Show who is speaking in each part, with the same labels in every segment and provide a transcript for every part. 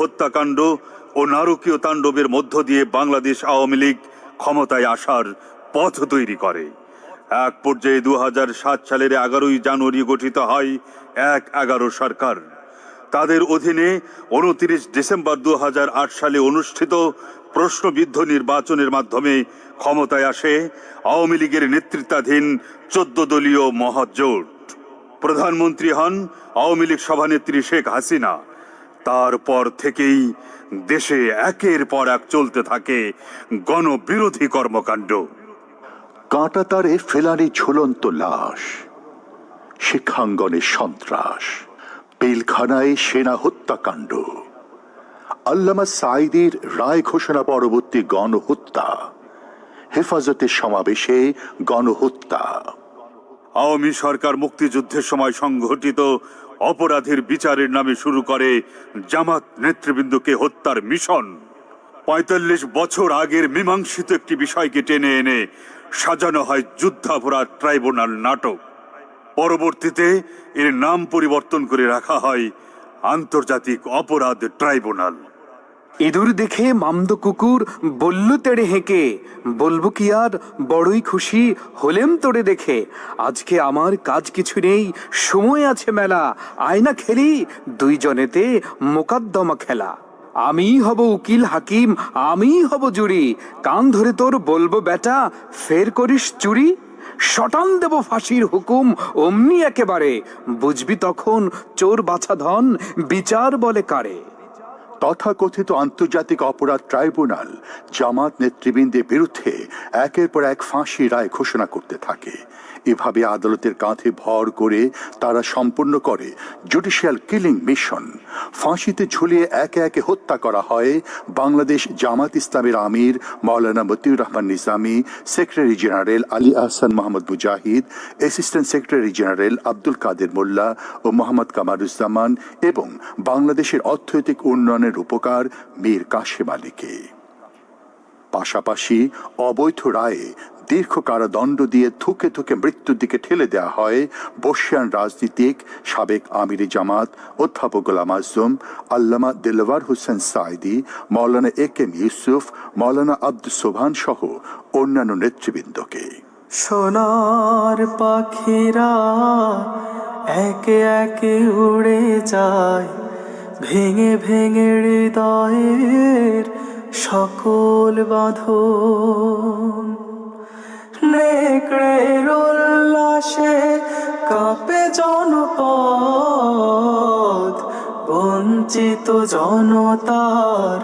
Speaker 1: হত্যাকাণ্ড ও নারকীয় তাণ্ডবের মধ্য দিয়ে বাংলাদেশ আওয়ামী লীগ ক্ষমতায় আসার পথ তৈরি করে। এক পর্যায়ে দু হাজার সাত সালের এগারোই জানুয়ারি গঠিত হয় এক এগারো সরকার। তাদের অধীনে উনত্রিশ ডিসেম্বর দু হাজার আট সালে অনুষ্ঠিত প্রশ্নবিদ্ধ নির্বাচনের মাধ্যমে ক্ষমতায় আসে আওয়ামী লীগের নেতৃত্বাধীন চোদ্দ দলীয় মহাজোট। প্রধানমন্ত্রী হন আওয়ামী লীগ সভানেত্রী শেখ হাসিনা। তারপর থেকেই দেশে একের পর এক চলতে থাকে গণবিরোধী কর্মকাণ্ড।
Speaker 2: কাঁটাতারে ফেলানি ঝুলন্ত লাশ শিক্ষাঙ্গনে সন্ত্রাস পিলখানায় সেনা হত্যাকাণ্ড। আল্লামা সাইদের রায় ঘোষণা পরবর্তী গণহত্যা হেফাজতের সমাবেশে গণহত্যা।
Speaker 1: আওয়ামী সরকার মুক্তিযুদ্ধের সময় সংঘটিত অপরাধের বিচারের নামে শুরু করে জামাত নেতৃবৃন্দকে হত্যার মিশন। পঁয়তাল্লিশ বছর আগের মীমাংসিত একটি বিষয়কে টেনে এনে সাজানো হয় যুদ্ধাপরাধ ট্রাইব্যুনাল নাটক। পরবর্তীতে এর নাম পরিবর্তন করে রাখা হয় আন্তর্জাতিক অপরাধ ট্রাইব্যুনাল।
Speaker 3: ইঁদুর দেখে মামদ কুকুর বলল তেড়ে হেঁকে। বলব কি আর, বড়ই খুশি হলেম তোড়ে দেখে। আজকে আমার কাজ কিছু নেই, সময় আছে মেলা। আয়না খেলি, দুইজনেতে মোকাদ্দমা খেলা। আমি হব উকিল হাকিম আমি হব জুরি কান ধরে তোর বলব, বেটা, ফের করিস চুরি? শটান দেব ফাঁসির হুকুম অমনি একেবারে। বুঝবি তখন চোর বাছা ধন, বিচার বলে কারে।
Speaker 2: তথাকথিত আন্তর্জাতিক অপরাধ ট্রাইব্যুনাল জামাত নেতৃবৃন্দের বিরুদ্ধে একের পর এক ফাঁসি রায় ঘোষণা করতে থাকে। এভাবে আদালতের কাঁধে ভর করে তারা সম্পন্ন করে। জুডিশিয়াল কিলিং মিশন ফাঁসিতে ঝুলিয়ে একে একে হত্যা করা হয় বাংলাদেশ জামাত ইসলামের আমির Maulana Motiur Rahman Nizami secretary general Ali Ahsan Mohammad Mujahid assistant secretary general Abdul Kader Molla ও মোহাম্মদ কামারুজ্জামান এবং বাংলাদেশের অর্থনৈতিক উন্নয়নের রূপকার মীর কাশেম আলীকে। পাশাপাশি অবৈধ রায়ে দীর্ঘ কারাদণ্ড দিয়ে থুকে থুকে মৃত্যুর দিকে ঠেলে দেওয়া হয় বর্ষিয়ান রাজনীতিক সাবেক আমিরি জামাত অধ্যাপক গোলাম আজম, আল্লামা দিলওয়ার হোসেন সাইদি মৌলানা এ কেম ইউসুফ মৌলানা আব্দুল সোভান সহ অন্যান্য নেতৃবৃন্দকে।
Speaker 4: সোনার পাখিরা একে একে উড়ে যায়, ভেঙে ভেঙে হৃদয়ের সকল বাঁধন। নেকড়ের কাঁপে জনপদ। বঞ্চিত জনতার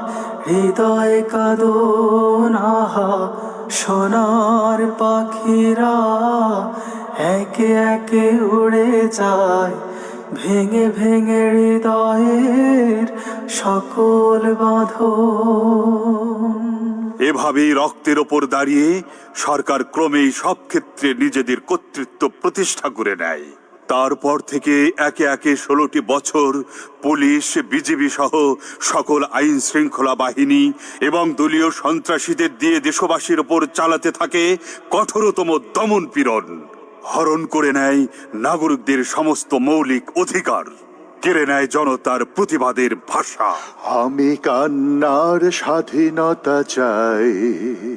Speaker 4: হৃদয় কাদন আহা সোনার পাখিরা একে একে উড়ে যায় ভেঙে ভেঙে হৃদয়ের সকল বাঁধন।
Speaker 1: এভাবেই রক্তের ওপর দাঁড়িয়ে সরকার ক্রমেই সব ক্ষেত্রে নিজেদের কর্তৃত্ব প্রতিষ্ঠা করে নেয়। তারপর থেকে একে একে ষোলোটি বছর পুলিশ, বিজিবি সহ সকল আইন শৃঙ্খলা বাহিনী এবং দলীয় সন্ত্রাসীদের দিয়ে দেশবাসীর ওপর চালাতে থাকে কঠোরতম দমন পীড়ন। হরণ করে নেয় নাগরিকদের সমস্ত মৌলিক অধিকার। কেড়ে নেয় জনতার প্রতিবাদের ভাষা।
Speaker 2: আমি কান্নার স্বাধীনতা চাই।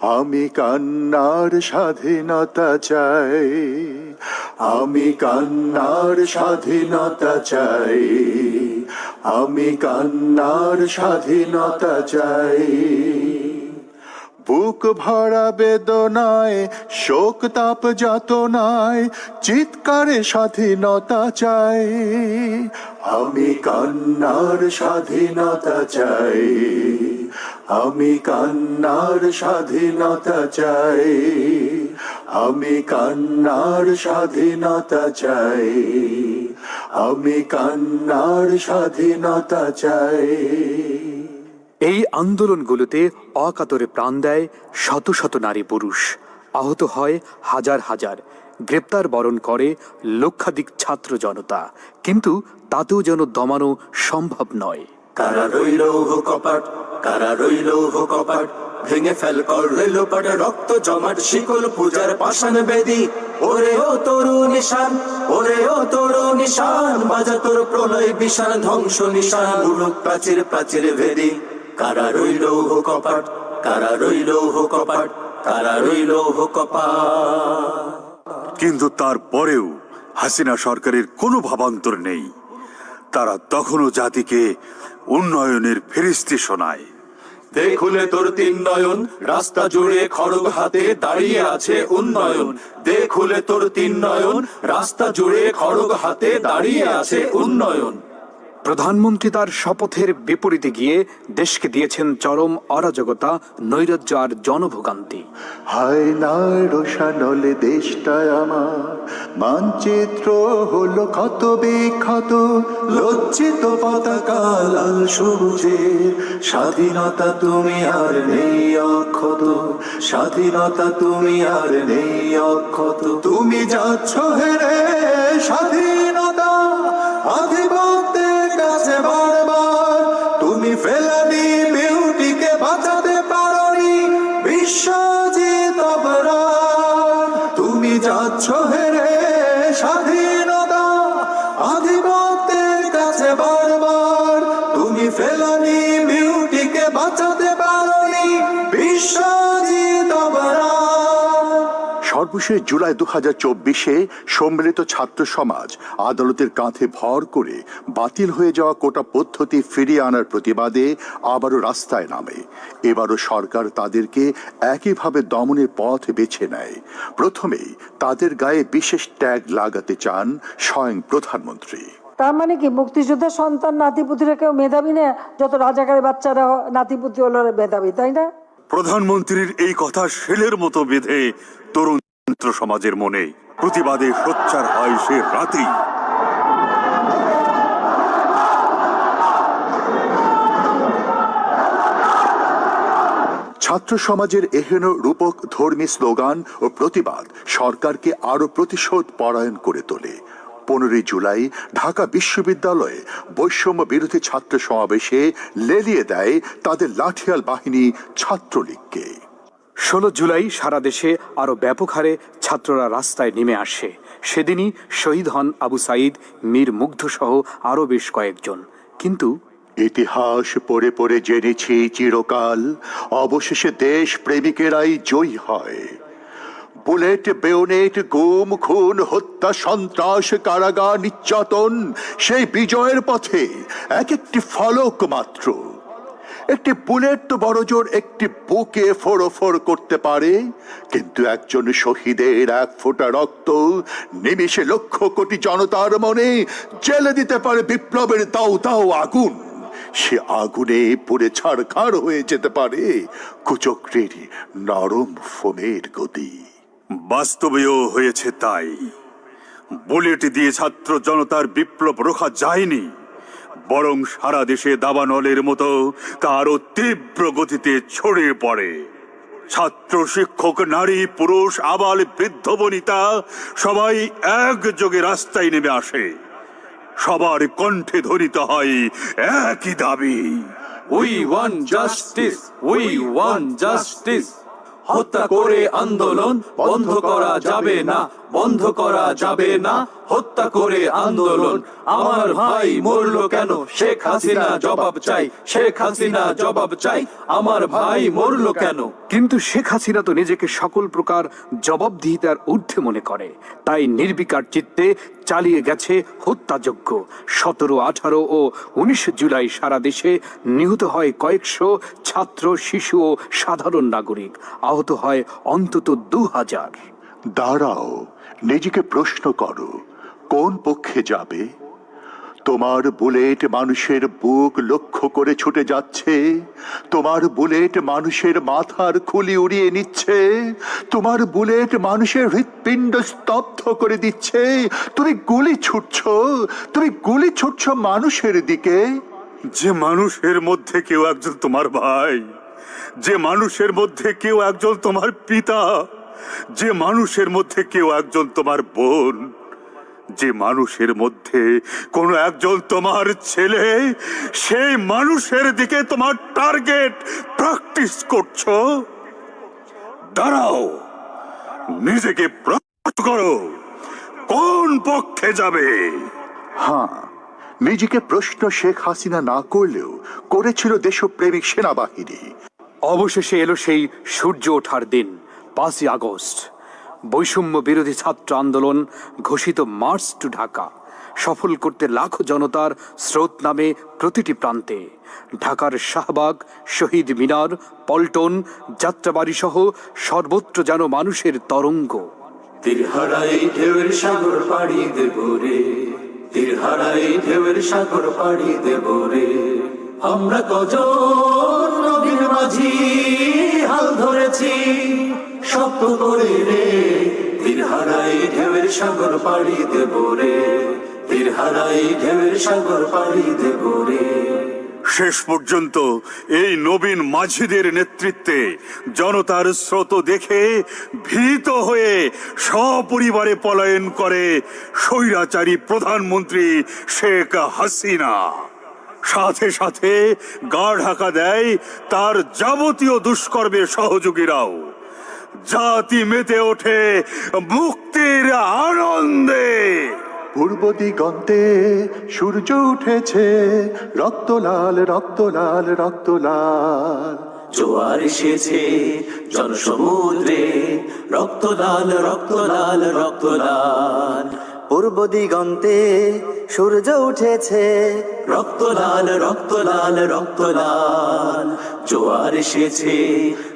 Speaker 2: আমি কান্নার স্বাধীনতা চাই। আমি কান্নার স্বাধীনতা চাই। আমি কান্নার স্বাধীনতা চাই। বুক ভরা বেদনায়, শোক তাপ যাতনায়, চিৎকারে স্বাধীনতা চাই। আমি কান্নার স্বাধীনতা চাই। আমি কান্নার স্বাধীনতা চাই। আমি কান্নার স্বাধীনতা চাই। আমি কান্নার স্বাধীনতা চাই।
Speaker 3: এই আন্দোলনগুলোতে অকাতরে প্রাণ দেয় শত শত নারী পুরুষ। আহত হয় হাজার হাজার। গ্রেপ্তার বরণ করে লক্ষাধিক ছাত্র জনতা। কিন্তু তাতেও যেন দমানো সম্ভব নয়।
Speaker 4: কারা রইল কপাট, কারা রইল কপাট, ভেঙে ফেল কর রেলোপাট রক্ত জমাট, শিকল পূজার পাষাণ বেদি। ওরে ও তরু নিশান, ওরে ও তরু নিশান, বাজা তোর প্রলয় বিশান ধ্বংস নিশান উড়ুক প্রাচীর প্রাচীর ভেদি। কারা রইল হো কপাট? কারা রইল হো কপাট? কারা রইল হো কপাট?
Speaker 1: কিন্তু তারপরেও হাসিনা সরকারের কোনো ভাবান্তর নেই। তারা তখনও জাতিকে উন্নয়নের ফেরিস্তি শোনায়।
Speaker 4: দেখুলে তোর তিন নয়ন রাস্তা জুড়ে খড়গ হাতে দাঁড়িয়ে আছে উন্নয়ন। দেখুলে তোর তিন নয়ন রাস্তা জুড়ে খড়গ হাতে দাঁড়িয়ে আছে উন্নয়ন।
Speaker 3: প্রধানমন্ত্রী তার শপথের বিপরীতে গিয়ে দেশকে দিয়েছেন চরম অরাজকতা, নৈরাজ্য আর জনভোগান্তি।
Speaker 2: হায় না দেশটায় আমার। মানচিত্র হলো ক্ষত বিক্ষত,
Speaker 4: লজ্জিত পতাকা লাল সবুজের। স্বাধীনতা তুমি আর নেই অক্ষত, স্বাধীনতা তুমি আর নেই অক্ষত। তুমি যাচ্ছ হেরে স্বাধীনতা আধিপত্যের কাছে বারবার। তুমি ফেলানি বিউটিকে বাঁচাতে পারি বিশ্বজিৎ অপরাধ। তুমি যাচ্ছ হেরে স্বাধীনতা। আধিপত্যের কাছে বারবার। তুমি ফেলানি বিউটিকে
Speaker 2: সর্বশেষ জুলাই দু হাজার চব্বিশে সম্মিলিত ছাত্র সমাজ আদালতের কাঁধে ভর করে বাতিল হয়ে যাওয়া কোটা পদ্ধতি ফিরিয়ে আনার প্রতিবাদে আবারও রাস্তায় নামে। এবারও সরকার তাদেরকে একইভাবে দমনের পথ বেছে নেয়। প্রথমেই তাদের গায়ে বিশেষ ট্যাগ লাগাতে চান স্বয়ং প্রধানমন্ত্রী।
Speaker 5: তার মানে কি? মুক্তিযোদ্ধার সন্তান নাতিপুতিরা কেউ মেধাবী না? যত রাজাকারের বাচ্চারা নাতিপুতি হলো মেধাবী তাই না?
Speaker 1: প্রধানমন্ত্রীর এই কথা শেলের মতো বেঁধে তরুণ ছাত্র সমাজের মনে প্রতিবাদে সোচ্চার হয় সে রাতেই।
Speaker 2: ছাত্র সমাজের এহেন রূপক ধর্মী স্লোগান ও প্রতিবাদ সরকারকে আরও প্রতিশোধ পরায়ণ করে তোলে। পনেরোই জুলাই ঢাকা বিশ্ববিদ্যালয়ে বৈষম্য বিরোধী ছাত্র সমাবেশে লেলিয়ে দেয় তাদের লাঠিয়াল বাহিনী ছাত্রলীগকে।
Speaker 3: ষোলো জুলাই সারা দেশে আরও ব্যাপক হারে ছাত্ররা রাস্তায় নেমে আসে। সেদিনই শহীদ হন আবু সাইদ, মীর মুগ্ধ সহ আরও বেশ কয়েকজন। কিন্তু
Speaker 2: ইতিহাস পড়ে পড়ে জেনেছি চিরকাল, অবশেষে দেশ প্রেমিকেরাই জয়ী হয়। বুলেট, বেওনেট, গুম, খুন, হত্যা, সন্ত্রাস, কারাগার, নির্যাতন, সেই বিজয়ের পথে এক একটি ফলক মাত্র। একটি বুলেট তো বড়জোর একটি বুকে ফোড়ফোড় করতে পারে, কিন্তু একজন শহীদের এক ফোঁটা রক্ত নিমিষে লক্ষ কোটি জনতার মনে জেলে দিতে পারে বিপ্লবের দাও দাও আগুন। সে আগুনে পুড়ে ছাড়খাড় হয়ে যেতে পারে কুচক্রের নরম ফোমের গতি।
Speaker 1: বাস্তবেও হয়েছে তাই। বুলেট দিয়ে ছাত্র জনতার বিপ্লব রোখা যায়নি। বরং সারা দেশে দাবানলের মতো তারও তীব্র গতিতে ছড়িয়ে পড়ে। ছাত্র শিক্ষক, নারী, পুরুষ, আবাল, বৃদ্ধ, বনিতা, সবাই একযোগে রাস্তায় নেমে আসে। সবার কণ্ঠে ধ্বনিত হয় একই দাবি।
Speaker 4: We want justice we want justice হত্যা করে আন্দোলন বন্ধ করা যাবে না। বন্ধ করা যাবে না। হত্যা করে আন্দোলন। আমার ভাই মরল কেন? শেখ হাসিনা জবাব চাই। শেখ হাসিনা জবাব চাই। আমার ভাই মরল কেন?
Speaker 3: কিন্তু শেখ হাসিনা তো নিজেকে সকল প্রকার জবাবদিহিতার ঊর্ধ্বে মনে করে। তাই নির্বিকার চিত্তে চালিয়ে গেছে হত্যাযজ্ঞ। সতেরো আঠারো ও উনিশ জুলাই সারা দেশে নিহত হয় কয়েকশো ছাত্র শিশু ও সাধারণ নাগরিক। আহত হয় অন্তত দু হাজার
Speaker 2: দাঁড়াও। নিজেকে প্রশ্ন করো, কোন পক্ষে যাবে? তোমার বুলেট মানুষের বুক লক্ষ্য করে ছুটে যাচ্ছে, তোমার বুলেট মানুষের মাথার খুলি উড়িয়ে নিচ্ছে, তোমার বুলেট মানুষের হৃৎপিণ্ড স্তব্ধ করে দিচ্ছে, তুমি গুলি ছুটছ, তুমি গুলি ছুটছ মানুষের দিকে।
Speaker 1: যে মানুষের মধ্যে কেউ একজন তোমার ভাই, যে মানুষের মধ্যে কেউ একজন তোমার পিতা যে মানুষের মধ্যে কেউ একজন তোমার বোন যে মানুষের মধ্যে কোনো একজন তোমার ছেলে সেই মানুষের দিকে তোমার টার্গেট প্র্যাকটিস করছ? দাঁড়াও নিজেকে প্রশ্ন করো কোন পক্ষে যাবে?
Speaker 2: হ্যাঁ নিজেকে প্রশ্ন শেখ হাসিনা না করলেও করেছিল দেশপ্রেমিক সেনাবাহিনী।
Speaker 3: অবশেষে এলো সেই সূর্য ওঠার দিন। পাঁচই আগস্ট। বৈষম্য বিরোধী ছাত্র আন্দোলন ঘোষিত মার্চ টু ঢাকা। সফল করতে লাখো জনতার স্রোত নামে প্রতিটি প্রান্তে। ঢাকার শাহবাগ, শহীদ মিনার, পল্টন যাত্রাবাড়ি সহ সর্বত্র যেন মানুষের তরঙ্গ।
Speaker 4: রে। আমরা কজন নবীর মাঝি হাল ধরেছি। করে রে। তীর হারাই ঢেউয়ের সাগর পাড়ি দেব রে। তীর হারাই ঢেউয়ের সাগর পাড়ি দেব রে।
Speaker 1: শেষ পর্যন্ত এই নবীন মাঝিদের নেতৃত্বে জনতার স্রোত দেখে ভীত হয়ে সপরিবারে পলায়ন করে স্বৈরাচারী প্রধানমন্ত্রী শেখ হাসিনা। সাথে সাথে গা ঢাকা দেয় তার যাবতীয় দুষ্কর্মের সহযোগীরাও। জাতি মেতে ওঠে মুক্তির আনন্দে।
Speaker 2: পূর্ব দিগন্তে সূর্য উঠেছে রক্ত লাল রক্ত লাল রক্ত লাল
Speaker 4: জোয়ার এসেছে জনসমুদ্রে রক্ত লাল রক্ত লাল রক্ত লাল
Speaker 6: পূর্ব দিগন্তে সূর্য উঠেছে।
Speaker 4: রক্ত লাল রক্ত লাল রক্ত লাল। জোয়ার এসেছে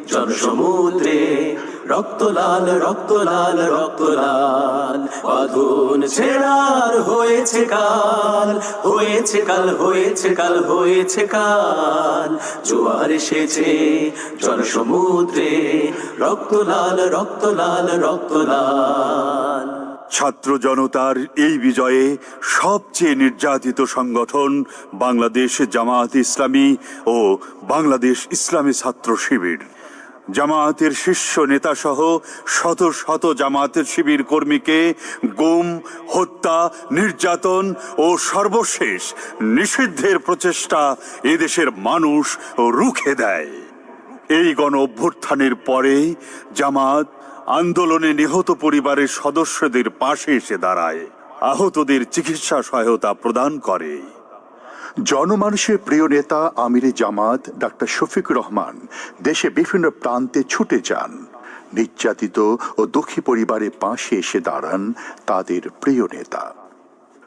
Speaker 4: জনসমুদ্রে। রক্ত লাল রক্ত লাল রক্ত লাল। বাঁধন ছেড়ার হয়েছে কাল হয়েছে কাল হয়েছে কাল হয়েছে কাল। জোয়ার এসেছে জনসমুদ্রে। রক্ত লাল রক্ত লাল রক্ত লাল।
Speaker 1: ছাত্র জনতার এই বিজয়ে সবচেয়ে নির্যাতিত সংগঠন বাংলাদেশ জামায়াত ইসলামী ও বাংলাদেশ ইসলামী ছাত্র শিবির। জামায়াতের শীর্ষ নেতা সহ শত শত জামায়াতের শিবির কর্মীকে গুম, হত্যা, নির্যাতন ও সর্বশেষ নিষিদ্ধের প্রচেষ্টা এদেশের মানুষ রুখে দেয়। এই গণ অভ্যুত্থানের পরে জামাত আন্দোলনে নিহত পরিবারের সদস্যদের পাশে এসে দাঁড়ায়। আহতদের চিকিৎসা সহায়তা প্রদান করে।
Speaker 2: জনমানুষের প্রিয় নেতা আমিরে জামাত, ডাক্তার শফিক রহমান দেশে বিভিন্ন প্রান্তে ছুটে যান। নির্যাতিত ও দুঃখী পরিবারের পাশে এসে দাঁড়ান তাদের প্রিয় নেতা।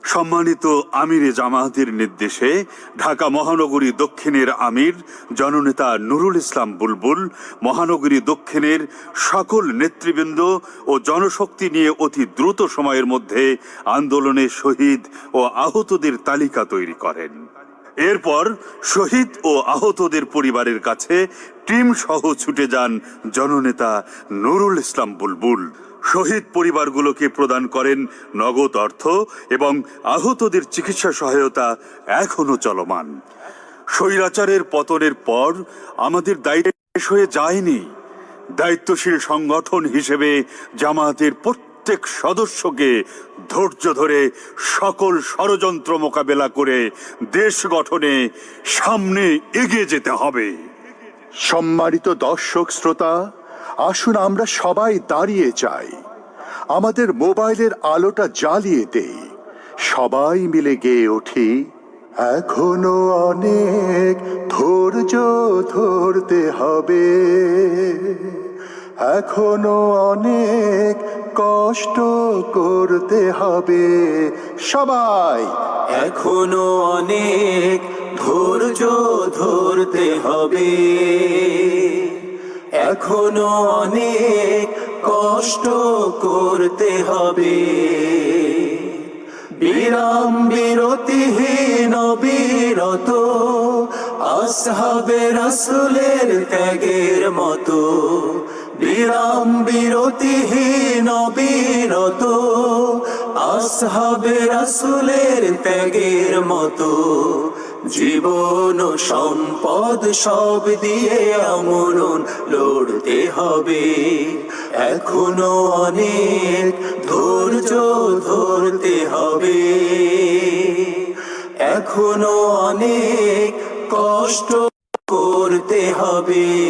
Speaker 1: সম্মানিত আমিরে জামায়াতের নির্দেশে ঢাকা মহানগরী দক্ষিণের আমির জননেতা নুরুল ইসলাম বুলবুল, মহানগরী দক্ষিণের সকল নেতৃবৃন্দ ও জনশক্তি নিয়ে অতি দ্রুত সময়ের মধ্যে আন্দোলনে শহীদ ও আহতদের তালিকা তৈরি করেন। এরপর শহীদ ও আহতদের পরিবারের কাছে টিম সহ ছুটে যান জননেতা নুরুল ইসলাম বুলবুল। শহীদ পরিবারগুলোকে প্রদান করেন নগদ অর্থ এবং আহতদের চিকিৎসা সহায়তা এখনও চলমান। স্বৈরাচারের পতনের পর আমাদের দায়িত্ব শেষ হয়ে যায়নি। দায়িত্বশীল সংগঠন হিসেবে জামায়াতের প্রত্যেক সদস্যকে ধৈর্য ধরে সকল ষড়যন্ত্র মোকাবেলা করে দেশ গঠনে সামনে এগিয়ে যেতে হবে।
Speaker 2: সম্মানিত দর্শক, শ্রোতা আসুন আমরা সবাই দাঁড়িয়ে যাই। আমাদের মোবাইলের আলোটা জ্বালিয়ে দেই। সবাই মিলে গেয়ে উঠি। এখনও অনেক ধৈর্য ধরতে হবে। এখনও অনেক কষ্ট করতে হবে। সবাই,
Speaker 4: এখনও অনেক ধৈর্য ধরতে হবে। এখনও অনেক কষ্ট করতে হবে। বিরাম বিরতিহীন বিরত আসহাবে রাসুলের ত্যাগের মতো। বিরাম বিরতিহীন বিরত আসহাবে রাসুলের ত্যাগের মতো। জীবন সম্পদ সব দিয়ে আমরণ লড়তে হবে। এখনও অনেক ধৈর্য ধরতে হবে। এখনও অনেক কষ্ট করতে হবে।